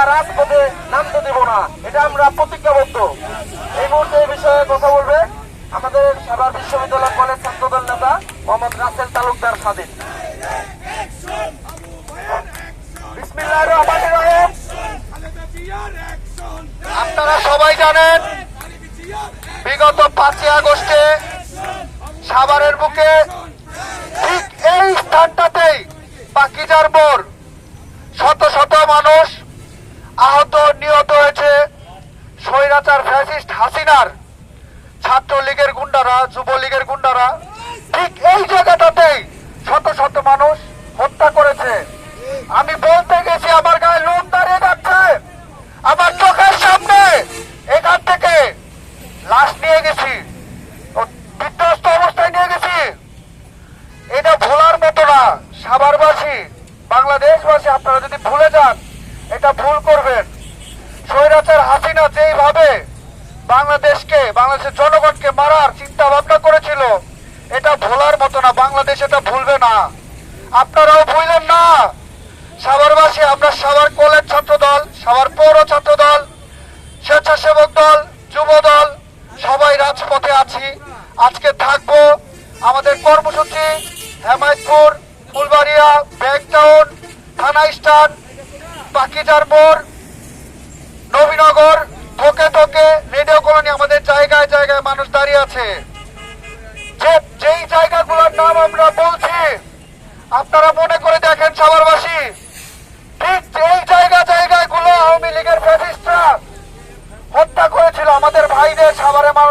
আমরা রাজপথে নামতে দেব না। এটা আমরা প্রতিজ্ঞাবদ্ধ। এই মুহূর্তে এই বিষয়ে কথা বলবে আমাদের সাভার বিশ্ববিদ্যালয় কলেজ ছাত্রদল নেতা মোহাম্মদ রাসেল তালুকদার সাদিন আপনারা সবাই জানেন, বিগত পাঁচই আগস্টে সাভারের বুকে ঠিক এই স্থানটাতেই পাকিজার পর শত শত মানুষ আহত, নিহত হয়েছে স্বৈরাচার ফ্যাসিস্ট হাসিনার ছাত্রলীগের গুন্ডারা, যুবলীগের গুন্ডারা। ঠিক এই জায়গাটাতেই শত শত মানুষ হত্যা করেছে। আমি বলতে গেছি, আমার গায়ে লোন দাঁড়িয়ে যাচ্ছে। আমার চোখের সামনে এখান থেকে লাশ নিয়ে গেছি। বিধ্বস্ত অবস্থায় নিয়ে গেছি। এটা ভোলার মতো না, সাভারবাসী, বাংলাদেশবাসী, আপনারা যদি ভুলে যান এটা ভুল করবেন। স্বৈরাচার হাসিনা যেইভাবে বাংলাদেশকে, বাংলাদেশের জনগণকে মারার চিন্তা ভাবনা করেছিল, এটা ভোলার মতো না। বাংলাদেশ এটা ভুলবে না। আপনারাও ভুললেন না। সাভারবাসী, আমরা সাভার কলেজ ছাত্র দল সাভার পৌর ছাত্র দল স্বেচ্ছাসেবক দল যুব দল সবাই রাজপথে আছি। আজকে থাকব আমাদের কর্মসূচি, হেমায়তপুর, ফুলবাড়িয়া ব্যাংটাউন থানা স্টান পাকিজার নবীনগর থোকে থোকে রেডিও কলোনি আমাদের জায়গায় জায়গায় মানুষ দাঁড়িয়ে আছে। যে, যেই জায়গাগুলোর নাম আমরা বলছি, আপনারা মনে করে দেখেন সাভারবাসী ঠিক যেই জায়গা গুলো আওয়ামী লীগের হত্যা করেছিল, আমাদের ভাইদের সাভারের মানুষদের আপনাদের মা বোনদের